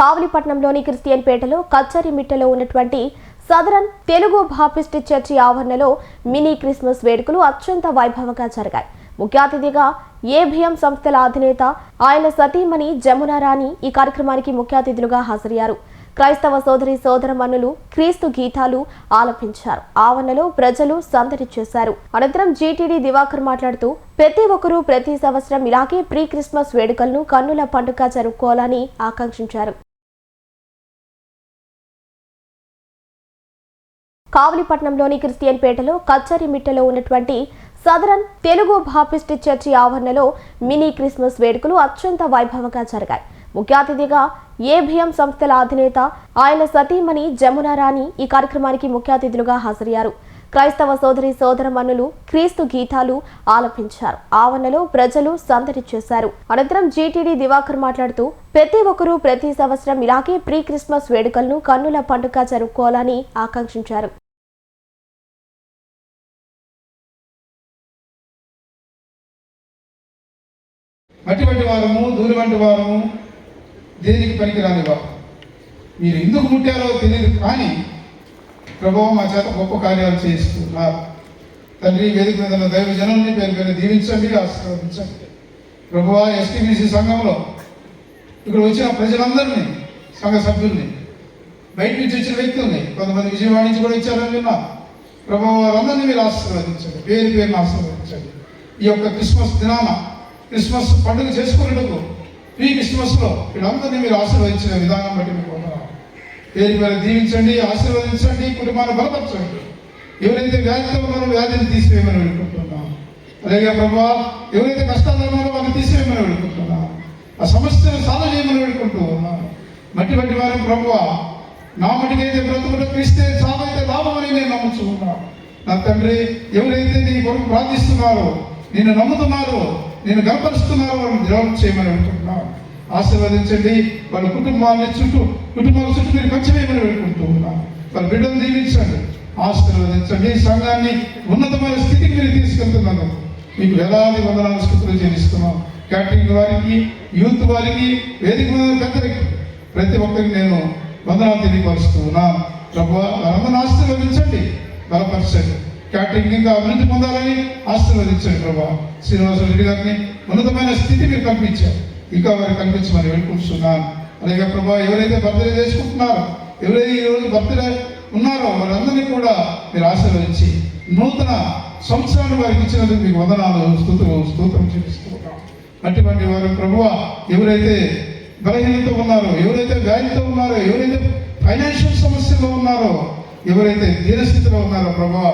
కావలిపట్నంలోని Christian పేటలో కచ్చరిమిట్టలో ఉన్నటువంటి సదరన్ తెలుగు బాప్టిస్ట్ చర్చి ఆవరణలో మినీ క్రిస్మస్ వేడుకలు అత్యంత వైభవంగా జరిగాయి. ముఖ్య అతిథిగా ఏబిఎం సంస్థల అధినేత ఆయన సతీమణి జమునారాణి ఈ కార్యక్రమానికి ముఖ్య అతిథులుగా హాజరయ్యారు. క్రైస్తవ సోదరి సోదరమణులు క్రీస్తు గీతాలు ఆలపించారు. ఆవరణలో ప్రజలు సందడి చేశారు. అనంతరం జీటీడీ దివాకర్ మాట్లాడుతూ ప్రతి ఒక్కరూ ప్రతి సంవత్సరం ఇలాగే ప్రీ క్రిస్మస్ వేడుకలను కన్నుల పండుగ జరుపుకోవాలని ఆకాంక్షించారు. కావలిపట్నంలోని క్రిస్టియన్ పేటలో కచ్చరిమిట్టలో ఉన్నటువంటి సదరన్ తెలుగు బాపిస్ట్ చర్చి ఆవరణలో మినీ క్రిస్మస్ వేడుకలు అత్యంత వైభవంగా జరిగాయి. ముఖ్య అతిథిగా ఏబిఎం సంస్థల అధినేత ఆయన సతీమణి జమునారాణి ఈ కార్యక్రమానికి ముఖ్య అతిథులుగా హాజరయ్యారు. క్రైస్తవ సోదరి సోదరమన్నులు క్రీస్తు గీతాలు ఆలపించారు. ఆవరణలో ప్రజలు సందడి చేశారు. అనంతరం జీటీడీ దివాకర్ మాట్లాడుతూ ప్రతి ఒక్కరూ ప్రతి సంవత్సరం ఇలాగే ప్రీ క్రిస్మస్ వేడుకలను కన్నుల పండుగ జరుపుకోవాలని ఆకాంక్షించారు. అటువంటి వారము దూరి వంటి వారము దేనికి పనికిరాని వారు? మీరు ఎందుకు ముట్టారో తెలియదు కానీ ప్రభావ మా చేత గొప్ప కార్యాలు చేయిస్తున్నారు తండ్రి వేదిక మీద ఉన్న దైవ జనాన్ని పేరు పేరు దీవించండి ఆశీర్వదించండి. ప్రభువ ఎస్టీబీసీ సంఘంలో ఇక్కడ వచ్చిన ప్రజలందరినీ సంఘ సభ్యుల్ని బయట నుంచి వచ్చిన వ్యక్తుల్ని కొంతమంది విజయవాడ నుంచి కూడా ఇచ్చారని విన్నా. ప్రభావ వారందరినీ మీరు ఆశీర్వదించండి పేరు పేరుని ఆశీర్వదించండి. ఈ యొక్క క్రిస్మస్ దినాన క్రిస్మస్ పండుగ చేసుకునేటప్పుడు ఈ క్రిస్మస్లో వీళ్ళందరినీ మీరు ఆశీర్వదించిన విధానం బట్టి మీకు వందనాలు. పేరు మీద దీవించండి ఆశీర్వదించండి కుటుంబాన్ని బలపరచండి. ఎవరైతే వ్యాధితో ఉన్నారో వ్యాధిని తీసివేయమని వేడుకుంటున్నాం. అలాగే ప్రభా ఎవరైతే కష్టాలు ఉన్నారో వాళ్ళని తీసివేయమని వేడుకుంటున్నాం. ఆ సమస్యను సాధన చేయమని వేడుకుంటూ ఉన్నాను మట్టి బట్టి వారి ప్రభువ నా మటుకైతే బ్రతుకుట క్రిస్తే లాభం లాభమని నేను నమ్ముతూ నా తండ్రి ఎవరైతే నీ కొరకు ప్రార్థిస్తున్నారో నేను నమ్ముతున్నారో నేను గర్పరుస్తున్నారో వాళ్ళని ద్రోహం చేయమని వేడుకుంటున్నాను ఆశీర్వదించండి. వాళ్ళ కుటుంబాన్ని చుట్టూ కుటుంబాల చుట్టూ మీరు పంచవేయమని వేడుకుంటూ ఉన్నాను వాళ్ళ బిడ్డను దీవించండి. ఆశీర్వదించండి. ఈ సంఘాన్ని ఉన్నతమైన స్థితికి మీరు తీసుకెళ్తున్నాను మీకు వేలాది వందనాలు స్థితులు చెల్లిస్తున్నాం. క్యాటరింగ్ వారికి యూత్ వారికి వేదిక మీద ప్రతి ఒక్కరికి నేను వందనాలు తెలియపరుస్తూ ఉన్నాను. ప్రభు వారందరూ ఆశీర్వదించండి. బలపరచండి. క్యాటరింగ్ ఇంకా అభివృద్ధి పొందాలని ఆశీర్వదించండి ప్రభా. శ్రీనివాస రెడ్డి గారిని ఉన్నతమైన స్థితి మీరు కల్పించారు. ఇంకా వారికి కల్పించమని వేడుకుంటున్నాను. అలాగే ప్రభా ఎవరైతే బర్త్డే చేసుకుంటున్నారో ఎవరైతే ఈరోజు బర్త్డే ఉన్నారో వారందరినీ కూడా మీరు ఆశీర్వదించి నూతన సంవత్సరాన్ని వారికి ఇచ్చినందుకు మీకు వందనాలు స్థుతులు స్తోత్రం చూపిస్తున్నాం అటువంటి వారు ప్రభువ ఎవరైతే బలహీనత ఉన్నారో ఎవరైతే గాయంతో ఉన్నారో ఎవరైతే ఫైనాన్షియల్ సమస్యలో ఉన్నారో ఎవరైతే దీనస్థితిలో ఉన్నారో ప్రభా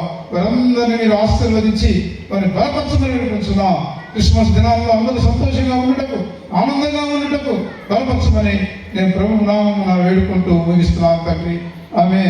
వారిని మీరు ఆశీర్వదించి వారిని బలపరచమని వేడుకుంటున్నాం క్రిస్మస్ దినాల్లో అందరూ సంతోషంగా ఉండటకు ఆనందంగా ఉండటకు బలపరచమని నేను ప్రభు నామం వేడుకుంటూ ముగిస్తున్నాను తండ్రి. ఆమె